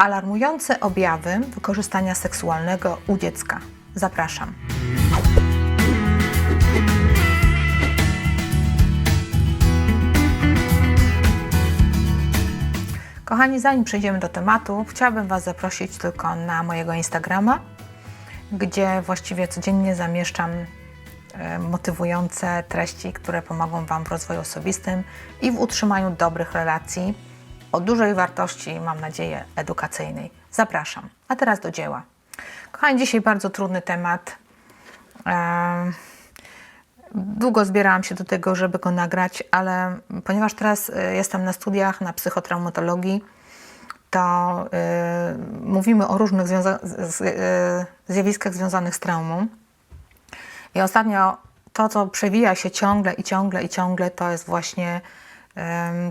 Alarmujące objawy wykorzystania seksualnego u dziecka. Zapraszam. Kochani, zanim przejdziemy do tematu, chciałabym Was zaprosić tylko na mojego Instagrama, gdzie właściwie codziennie zamieszczam e, motywujące treści, które pomogą Wam w rozwoju osobistym i w utrzymaniu dobrych relacji o dużej wartości, mam nadzieję, edukacyjnej. Zapraszam. A teraz do dzieła. Kochani, dzisiaj bardzo trudny temat. E, Długo zbierałam się do tego, żeby go nagrać, ale ponieważ teraz y, jestem na studiach na psychotraumatologii, to y, mówimy o różnych związa- y, zjawiskach związanych z traumą. I ostatnio to, co przewija się ciągle i ciągle i ciągle, to jest właśnie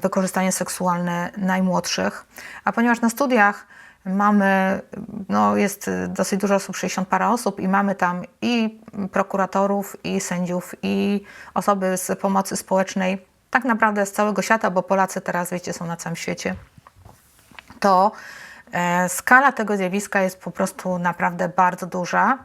wykorzystanie seksualne najmłodszych. A ponieważ na studiach mamy, no jest dosyć dużo osób, 60 parę osób i mamy tam i prokuratorów, i sędziów, i osoby z pomocy społecznej, tak naprawdę z całego świata, bo Polacy teraz, wiecie, są na całym świecie, to e, skala tego zjawiska jest po prostu naprawdę bardzo duża.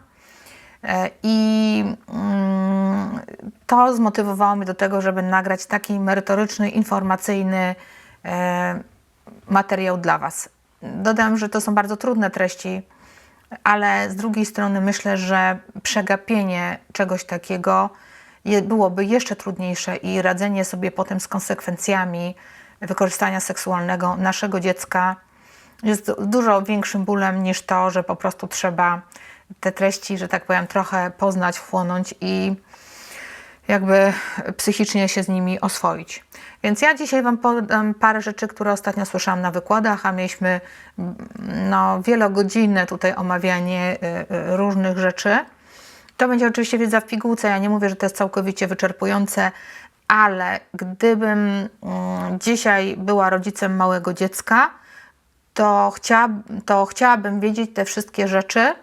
I mm, to zmotywowało mnie do tego, żeby nagrać taki merytoryczny, informacyjny e, materiał dla Was. Dodam, że to są bardzo trudne treści, ale z drugiej strony myślę, że przegapienie czegoś takiego byłoby jeszcze trudniejsze i radzenie sobie potem z konsekwencjami wykorzystania seksualnego naszego dziecka jest du- dużo większym bólem niż to, że po prostu trzeba te treści, że tak powiem, trochę poznać, wchłonąć i jakby psychicznie się z nimi oswoić. Więc ja dzisiaj Wam podam parę rzeczy, które ostatnio słyszałam na wykładach, a mieliśmy mm, no, wielogodzinne tutaj omawianie y, y, różnych rzeczy. To będzie oczywiście wiedza w pigułce. Ja nie mówię, że to jest całkowicie wyczerpujące, ale gdybym mm, dzisiaj była rodzicem małego dziecka, to, to chciałabym wiedzieć te wszystkie rzeczy,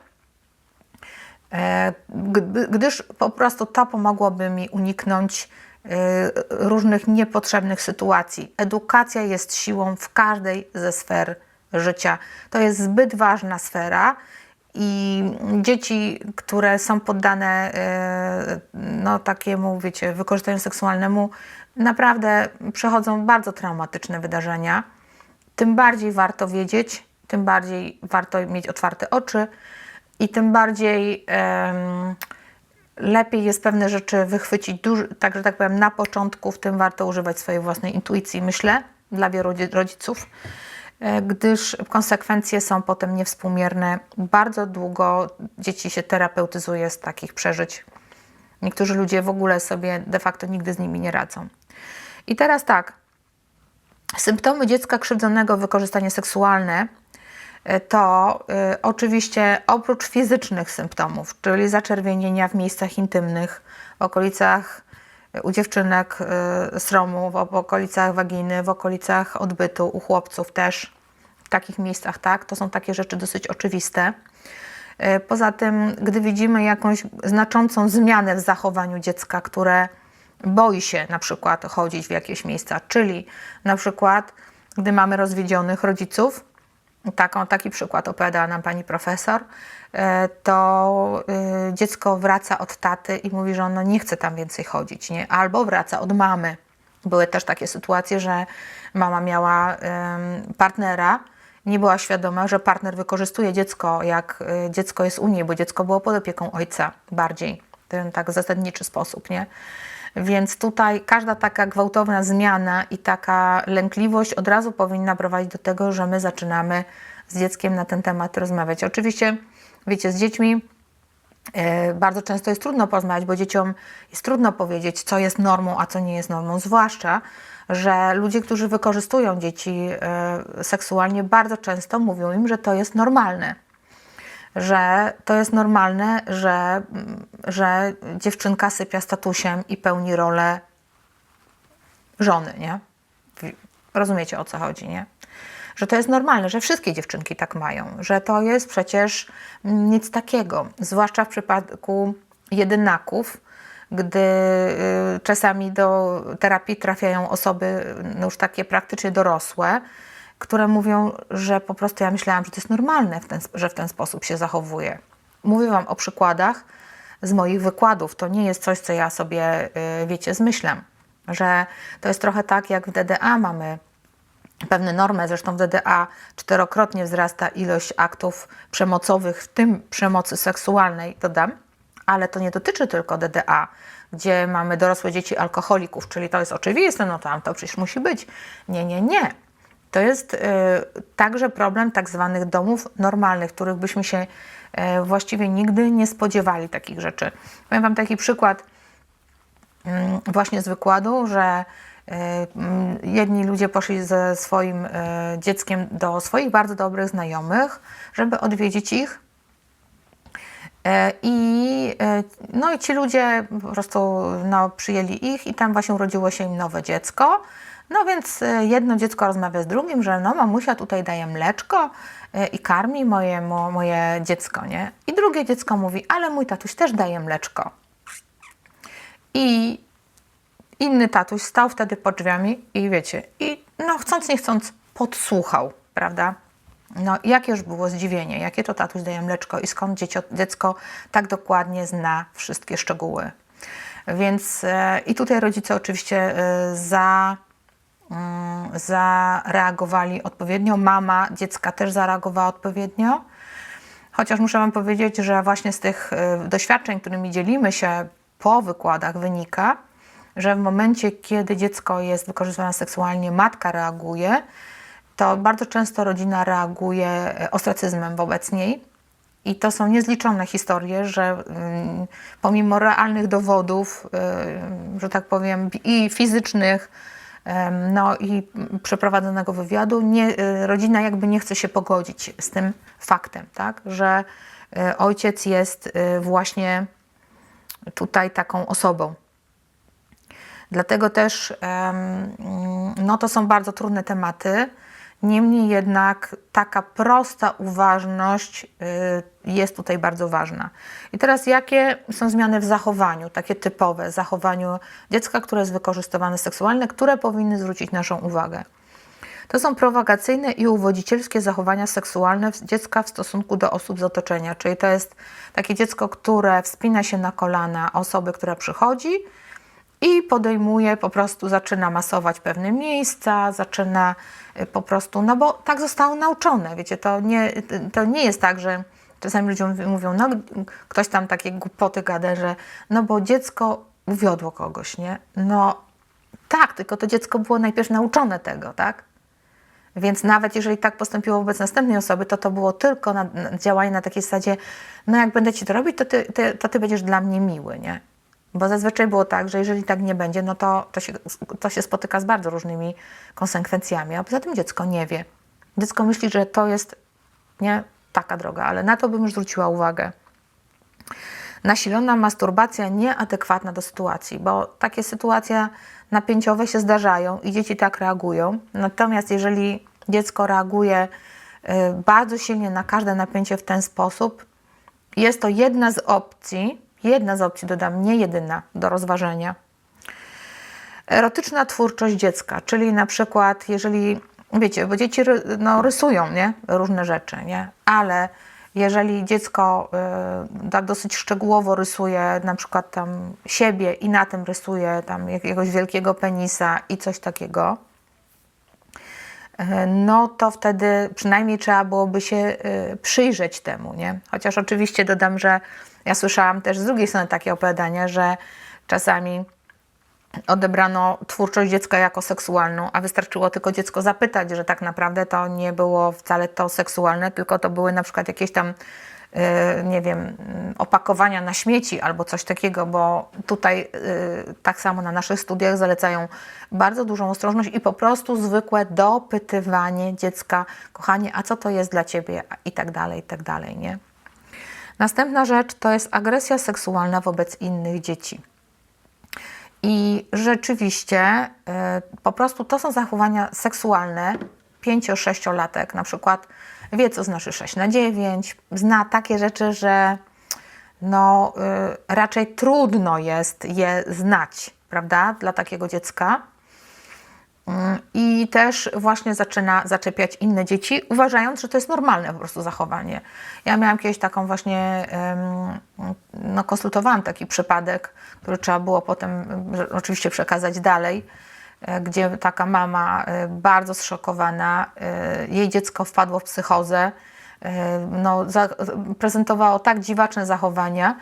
gdyż po prostu to pomogłoby mi uniknąć e, różnych niepotrzebnych sytuacji. Edukacja jest siłą w każdej ze sfer życia. To jest zbyt ważna sfera i dzieci, które są poddane e, no, takiemu, wiecie, wykorzystaniu seksualnemu, naprawdę przechodzą bardzo traumatyczne wydarzenia. Tym bardziej warto wiedzieć, tym bardziej warto mieć otwarte oczy i tym bardziej em, lepiej jest pewne rzeczy wychwycić, duży, tak tak powiem, na początku, w tym warto używać swojej własnej intuicji, myślę, dla wielu rodzi- rodziców, e, gdyż konsekwencje są potem niewspółmierne. Bardzo długo dzieci się terapeutyzuje z takich przeżyć. Niektórzy ludzie w ogóle sobie de facto nigdy z nimi nie radzą. I teraz tak, Symptomy dziecka krzywdzonego, wykorzystanie seksualne, to y, oczywiście oprócz fizycznych symptomów, czyli zaczerwienienia w miejscach intymnych, w okolicach y, u dziewczynek y, sromu, w okolicach waginy, w okolicach odbytu, u chłopców też, w takich miejscach, tak, to są takie rzeczy dosyć oczywiste. Y, Poza tym, gdy widzimy jakąś znaczącą zmianę w zachowaniu dziecka, które boi się na przykład chodzić w jakieś miejsca, czyli na przykład, gdy mamy rozwiedzionych rodziców, taką, taki przykład opowiadała nam pani profesor, e, to y, dziecko wraca od taty i mówi, że ono nie chce tam więcej chodzić, nie? albo wraca od mamy. Były też takie sytuacje, że mama miała partnera, nie była świadoma, że partner wykorzystuje dziecko, jak y, dziecko jest u niej, bo dziecko było pod opieką ojca bardziej, w ten tak zasadniczy sposób, nie? Więc tutaj każda taka gwałtowna zmiana i taka lękliwość od razu powinna prowadzić do tego, że my zaczynamy z dzieckiem na ten temat rozmawiać. Oczywiście, wiecie, z dziećmi E, Bardzo często jest trudno porozmawiać, bo dzieciom jest trudno powiedzieć, co jest normą, a co nie jest normą. Zwłaszcza, że ludzie, którzy wykorzystują dzieci e, seksualnie, bardzo często mówią im, że to jest normalne. Że to jest normalne, że, że dziewczynka sypia statusem i pełni rolę żony, nie? Rozumiecie o co chodzi, nie? Że to jest normalne, że wszystkie dziewczynki tak mają, że to jest przecież nic takiego, zwłaszcza w przypadku jedynaków, gdy y, czasami do terapii trafiają osoby no już takie praktycznie dorosłe które mówią, że po prostu ja myślałam, że to jest normalne, w ten, że w ten sposób się zachowuje. Mówię Wam o przykładach z moich wykładów. To nie jest coś, co ja sobie, y, wiecie, zmyślam. Że to jest trochę tak, jak w DDA mamy pewne normy. Zresztą w DDA czterokrotnie wzrasta ilość aktów przemocowych, w tym przemocy seksualnej, dodam. Ale to nie dotyczy tylko DDA, gdzie mamy dorosłe dzieci alkoholików, czyli to jest oczywiste, no tam to przecież musi być. Nie, nie, nie. To jest y, także problem tak zwanych domów normalnych, których byśmy się y, właściwie nigdy nie spodziewali takich rzeczy. Powiem Wam taki przykład y, właśnie z wykładu, że jedni ludzie poszli ze swoim dzieckiem do swoich bardzo dobrych znajomych, żeby odwiedzić ich. I, no i ci ludzie po prostu no, przyjęli ich i tam właśnie urodziło się im nowe dziecko. No więc e, jedno dziecko rozmawia z drugim, że no mamusia tutaj daje mleczko e, i karmi moje, mo, moje dziecko, nie? I drugie dziecko mówi, ale mój tatuś też daje mleczko. I inny tatuś stał wtedy pod drzwiami i wiecie, i no chcąc nie chcąc podsłuchał, prawda? No jakież było zdziwienie, jakie to tatuś daje mleczko i skąd dziecko, dziecko tak dokładnie zna wszystkie szczegóły. Więc e, i tutaj rodzice oczywiście e, za zareagowali odpowiednio. Mama dziecka też zareagowała odpowiednio. Chociaż muszę Wam powiedzieć, że właśnie z tych y, doświadczeń, którymi dzielimy się po wykładach, wynika, że w momencie, kiedy dziecko jest wykorzystywane seksualnie, matka reaguje, to bardzo często rodzina reaguje y, ostracyzmem wobec niej. I to są niezliczone historie, że pomimo realnych dowodów, y, że tak powiem, i fizycznych, no i przeprowadzonego wywiadu, nie, y, rodzina jakby nie chce się pogodzić z tym faktem, tak, że y, ojciec jest y, właśnie tutaj taką osobą. Dlatego też no, to są bardzo trudne tematy. Niemniej jednak taka prosta uważność y, jest tutaj bardzo ważna. I teraz jakie są zmiany w zachowaniu, takie typowe, zachowaniu dziecka, które jest wykorzystywane seksualnie, które powinny zwrócić naszą uwagę? To są prowagacyjne i uwodzicielskie zachowania seksualne dziecka w stosunku do osób z otoczenia. Czyli to jest takie dziecko, które wspina się na kolana osoby, która przychodzi i podejmuje, po prostu zaczyna masować pewne miejsca, zaczyna y, po prostu, no bo tak zostało nauczone, wiecie, to nie, to nie jest tak, że czasami ludzie mówią, no ktoś tam takie głupoty gada, że no bo dziecko uwiodło kogoś, nie? No tak, tylko to dziecko było najpierw nauczone tego, tak? Więc nawet jeżeli tak postąpiło wobec następnej osoby, to to było tylko na, na działanie na takiej zasadzie, no jak będę ci to robić, to ty, ty, to ty będziesz dla mnie miły, nie? Bo zazwyczaj było tak, że jeżeli tak nie będzie, no to, to, się, to się spotyka z bardzo różnymi konsekwencjami, a poza tym dziecko nie wie. Dziecko myśli, że to jest nie taka droga, ale na to bym już zwróciła uwagę. Nasilona masturbacja nieadekwatna do sytuacji, bo takie sytuacje napięciowe się zdarzają i dzieci tak reagują. Natomiast jeżeli dziecko reaguje y, bardzo silnie na każde napięcie w ten sposób, jest to jedna z opcji, Jedna z opcji, dodam, nie jedyna do rozważenia. Erotyczna twórczość dziecka, czyli na przykład, jeżeli, wiecie, bo dzieci no, rysują nie? różne rzeczy, nie? ale jeżeli dziecko y, tak dosyć szczegółowo rysuje na przykład tam siebie i na tym rysuje tam jakiegoś wielkiego penisa i coś takiego, y, no to wtedy przynajmniej trzeba byłoby się y, przyjrzeć temu, nie? Chociaż oczywiście dodam, że ja słyszałam też z drugiej strony takie opowiadania, że czasami odebrano twórczość dziecka jako seksualną, a wystarczyło tylko dziecko zapytać, że tak naprawdę to nie było wcale to seksualne, tylko to były na przykład jakieś tam y, nie wiem, opakowania na śmieci albo coś takiego, bo tutaj y, tak samo na naszych studiach zalecają bardzo dużą ostrożność i po prostu zwykłe dopytywanie dziecka, kochanie, a co to jest dla ciebie i tak dalej, i tak dalej, nie? Następna rzecz to jest agresja seksualna wobec innych dzieci. I rzeczywiście y, po prostu to są zachowania seksualne 5-6-latek, na przykład wie, co znaczy 6 na 9, zna takie rzeczy, że no, y, raczej trudno jest je znać, prawda, dla takiego dziecka. Mm, I też właśnie zaczyna zaczepiać inne dzieci, uważając, że to jest normalne po prostu zachowanie. Ja miałam kiedyś taką właśnie, no konsultowałam taki przypadek, który trzeba było potem oczywiście przekazać dalej, e, gdzie taka mama e, bardzo zszokowana, e, jej dziecko wpadło w psychozę, no, prezentowało tak dziwaczne zachowania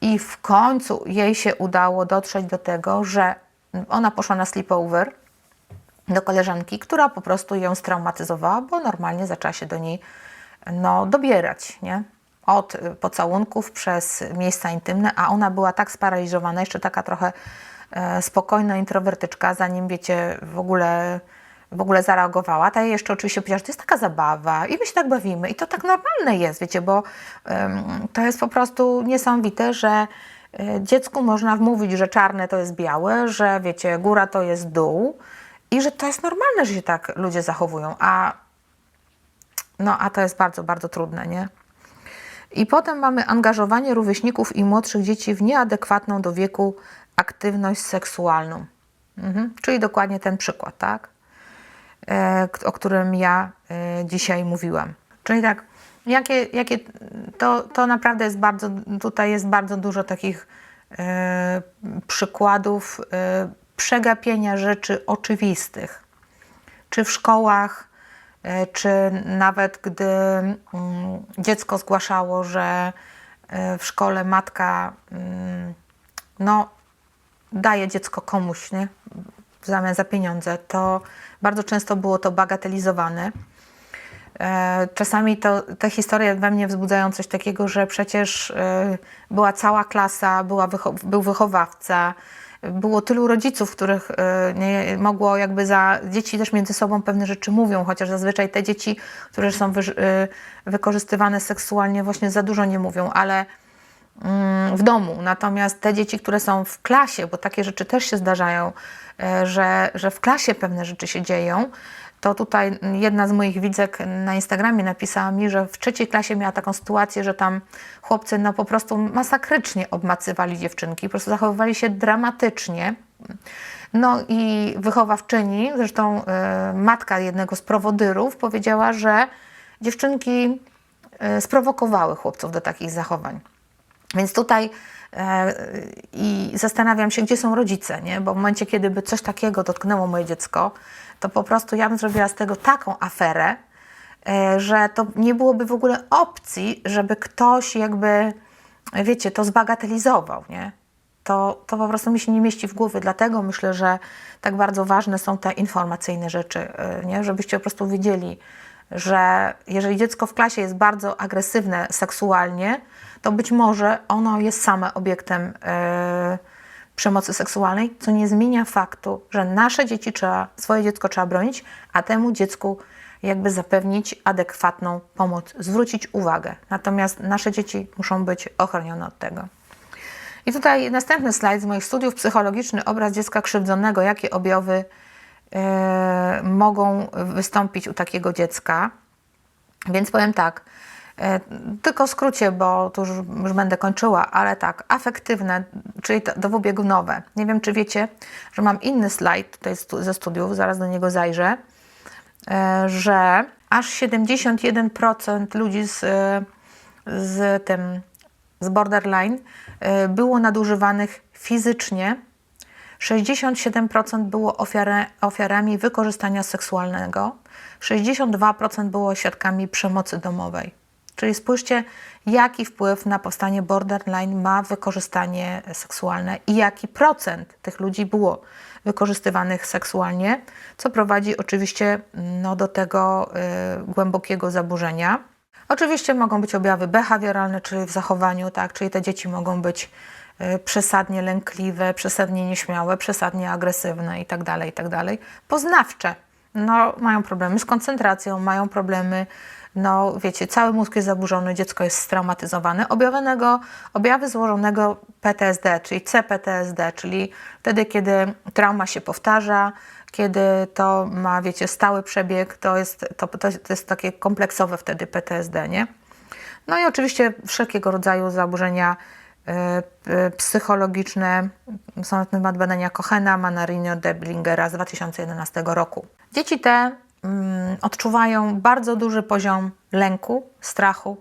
i w końcu jej się udało dotrzeć do tego, że ona poszła na sleepover, do koleżanki, która po prostu ją straumatyzowała, bo normalnie zaczęła się do niej no, dobierać, nie? Od y, pocałunków przez miejsca intymne, a ona była tak sparaliżowana, jeszcze taka trochę e, spokojna introwertyczka, zanim wiecie, w ogóle, w ogóle zareagowała. Ta jej jeszcze oczywiście powiedziała, że to jest taka zabawa i my się tak bawimy i to tak normalne jest, wiecie, bo to jest po prostu niesamowite, że e, dziecku można wmówić, że czarne to jest białe, że wiecie, góra to jest dół i że to jest normalne, że się tak ludzie zachowują, a no a to jest bardzo, bardzo trudne, nie? I potem mamy angażowanie rówieśników i młodszych dzieci w nieadekwatną do wieku aktywność seksualną. Mhm. Czyli dokładnie ten przykład, tak? E, o którym ja e, dzisiaj mówiłam. Czyli tak, jakie, jakie to, to naprawdę jest bardzo, tutaj jest bardzo dużo takich e, przykładów e, przegapienia rzeczy oczywistych czy w szkołach, e, czy nawet gdy mm, dziecko zgłaszało, że e, w szkole matka mm, no, daje dziecko komuś nie? w zamian za pieniądze, to bardzo często było to bagatelizowane. E, Czasami to, te historie we mnie wzbudzają coś takiego, że przecież była cała klasa, była wycho- był wychowawca, było tylu rodziców, których e, nie mogło jakby za dzieci też między sobą pewne rzeczy mówią, chociaż zazwyczaj te dzieci, które są wyż- e, wykorzystywane seksualnie właśnie za dużo nie mówią, ale mm, w domu. Natomiast te dzieci, które są w klasie, bo takie rzeczy też się zdarzają, e, że, że w klasie pewne rzeczy się dzieją, to tutaj jedna z moich widzek na Instagramie napisała mi, że w trzeciej klasie miała taką sytuację, że tam chłopcy no po prostu masakrycznie obmacywali dziewczynki, po prostu zachowywali się dramatycznie. No i wychowawczyni, zresztą e, matka jednego z prowodyrów powiedziała, że dziewczynki e, sprowokowały chłopców do takich zachowań. Więc tutaj e, i zastanawiam się, gdzie są rodzice, nie? bo w momencie, kiedy by coś takiego dotknęło moje dziecko, to po prostu ja bym zrobiła z tego taką aferę, e, że to nie byłoby w ogóle opcji, żeby ktoś jakby, wiecie, to zbagatelizował, nie? To, to po prostu mi się nie mieści w głowie, dlatego myślę, że tak bardzo ważne są te informacyjne rzeczy, e, nie? Żebyście po prostu wiedzieli, że jeżeli dziecko w klasie jest bardzo agresywne seksualnie, to być może ono jest same obiektem e, przemocy seksualnej, co nie zmienia faktu, że nasze dzieci trzeba, swoje dziecko trzeba bronić, a temu dziecku jakby zapewnić adekwatną pomoc, zwrócić uwagę. Natomiast nasze dzieci muszą być ochronione od tego. I tutaj następny slajd z moich studiów psychologiczny, obraz dziecka krzywdzonego, jakie objawy e, mogą wystąpić u takiego dziecka. Więc powiem tak, tylko w skrócie, bo tu już, już będę kończyła, ale tak, afektywne, czyli to dwubiegunowe. Nie wiem, czy wiecie, że mam inny slajd tutaj ze studiów, zaraz do niego zajrzę, e, że aż 71% ludzi z, e, z tym, z borderline e, było nadużywanych fizycznie, 67% było ofiara, ofiarami wykorzystania seksualnego, 62% było świadkami przemocy domowej. Czyli spójrzcie, jaki wpływ na powstanie borderline ma wykorzystanie seksualne i jaki procent tych ludzi było wykorzystywanych seksualnie, co prowadzi oczywiście no, do tego y, głębokiego zaburzenia. Oczywiście mogą być objawy behawioralne, czyli w zachowaniu, tak, czyli te dzieci mogą być y, przesadnie lękliwe, przesadnie nieśmiałe, przesadnie agresywne itd., itd. Poznawcze, no, mają problemy z koncentracją, mają problemy, no wiecie, cały mózg jest zaburzony, dziecko jest straumatyzowane. Objawionego, objawy złożonego PTSD, czyli CPTSD, czyli wtedy, kiedy trauma się powtarza, kiedy to ma, wiecie, stały przebieg, to jest, to, to, jest takie kompleksowe wtedy PTSD, nie? No i oczywiście wszelkiego rodzaju zaburzenia y, psychologiczne. Są na temat badania Cochena, Manarino, Deblingera z 2011 roku. Dzieci te odczuwają bardzo duży poziom lęku, strachu,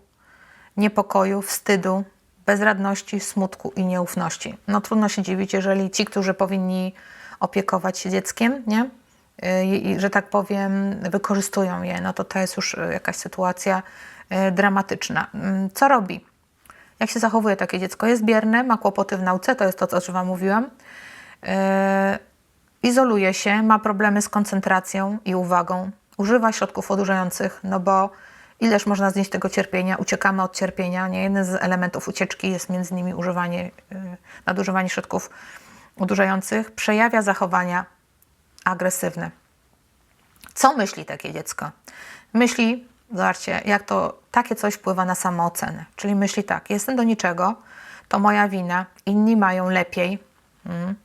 niepokoju, wstydu, bezradności, smutku i nieufności. No trudno się dziwić, jeżeli ci, którzy powinni opiekować się dzieckiem, nie? I, i, że tak powiem, wykorzystują je, no to to jest już jakaś sytuacja y, dramatyczna. Mm, Co robi? Jak się zachowuje takie dziecko? Jest bierne, ma kłopoty w nauce, to jest to, o czym Wam mówiłam. Izoluje się, ma problemy z koncentracją i uwagą. Używa środków odurzających, no bo ileż można znieść tego cierpienia? Uciekamy od cierpienia. Nie jeden z elementów ucieczki jest między innymi używanie, yy, nadużywanie środków odurzających. Przejawia zachowania agresywne. Co myśli takie dziecko? Myśli, zobaczcie, jak to takie coś wpływa na samoocenę. Czyli myśli tak, jestem do niczego, to moja wina, inni mają lepiej, mm.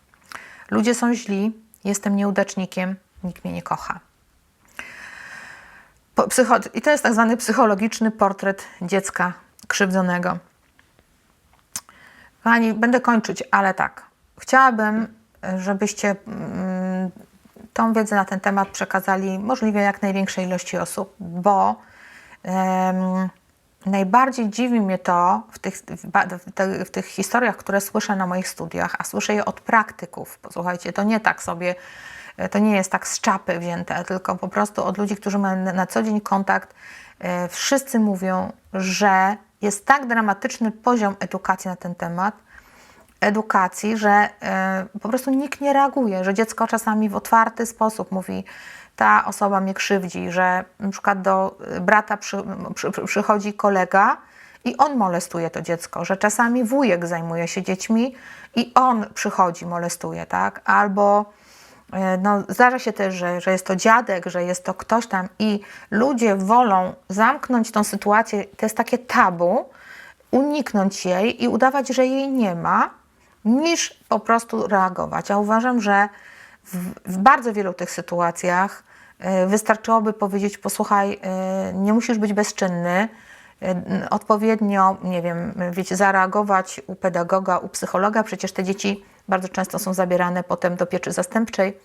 ludzie są źli, jestem nieudacznikiem, nikt mnie nie kocha. I to jest tak zwany psychologiczny portret dziecka krzywdzonego. Kochani, będę kończyć, ale tak. Chciałabym, żebyście mm, tą wiedzę na ten temat przekazali możliwie jak największej ilości osób, bo um, najbardziej dziwi mnie to w tych, w, w tych historiach, które słyszę na moich studiach, a słyszę je od praktyków. Posłuchajcie, to nie tak sobie, to nie jest tak z czapy wzięte, tylko po prostu od ludzi, którzy mają na, co dzień kontakt. E, wszyscy mówią, że jest tak dramatyczny poziom edukacji na ten temat, edukacji, że y, po prostu nikt nie reaguje, że dziecko czasami w otwarty sposób mówi, ta osoba mnie krzywdzi, że na przykład do brata przy, przy, przychodzi kolega i on molestuje to dziecko, że czasami wujek zajmuje się dziećmi i on przychodzi, molestuje, tak? Albo y, no, zdarza się też, że, że jest to dziadek, że jest to ktoś tam i ludzie wolą zamknąć tą sytuację, to jest takie tabu, uniknąć jej i udawać, że jej nie ma, niż po prostu reagować. Ja uważam, że w, w bardzo wielu tych sytuacjach y, wystarczyłoby powiedzieć: Posłuchaj, y, nie musisz być bezczynny, y, odpowiednio, nie wiem, wiecie, zareagować u pedagoga, u psychologa. Przecież te dzieci bardzo często są zabierane potem do pieczy zastępczej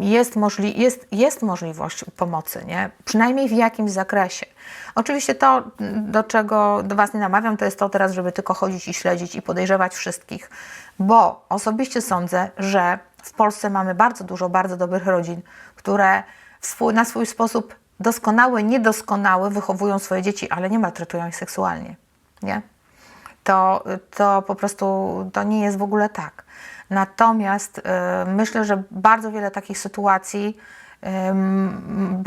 jest, możli jest, jest możliwość pomocy, nie? przynajmniej w jakimś zakresie. Oczywiście to, do czego do Was nie namawiam, to jest to teraz, żeby tylko chodzić i śledzić i podejrzewać wszystkich, bo osobiście sądzę, że w Polsce mamy bardzo dużo bardzo dobrych rodzin, które swój, na swój sposób doskonały, niedoskonały wychowują swoje dzieci, ale nie maltretują ich seksualnie. Nie? To, to po prostu to nie jest w ogóle tak. Natomiast y, myślę, że bardzo wiele takich sytuacji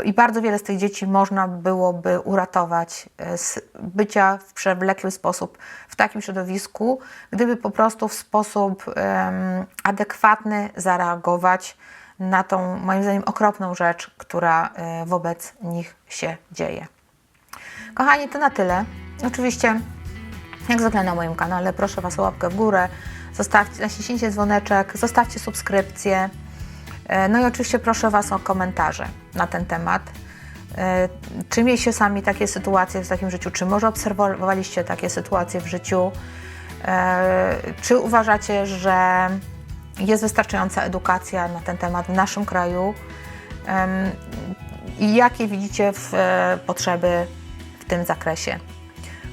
i bardzo wiele z tych dzieci można byłoby uratować y, z bycia w przewlekły sposób w takim środowisku, gdyby po prostu w sposób adekwatny zareagować na tą, moim zdaniem, okropną rzecz, która wobec nich się dzieje. Kochani, to na tyle. Oczywiście, jak zwykle na moim kanale, proszę Was o łapkę w górę zostawcie, naciśnijcie dzwoneczek, zostawcie subskrypcję. E, no i oczywiście proszę Was o komentarze na ten temat. E, czy mieliście sami takie sytuacje w takim życiu? Czy może obserwowaliście takie sytuacje w życiu? E, czy uważacie, że jest wystarczająca edukacja na ten temat w naszym kraju? I jakie widzicie potrzeby w tym zakresie?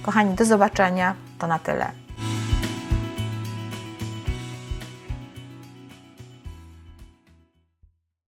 Kochani, do zobaczenia. To na tyle.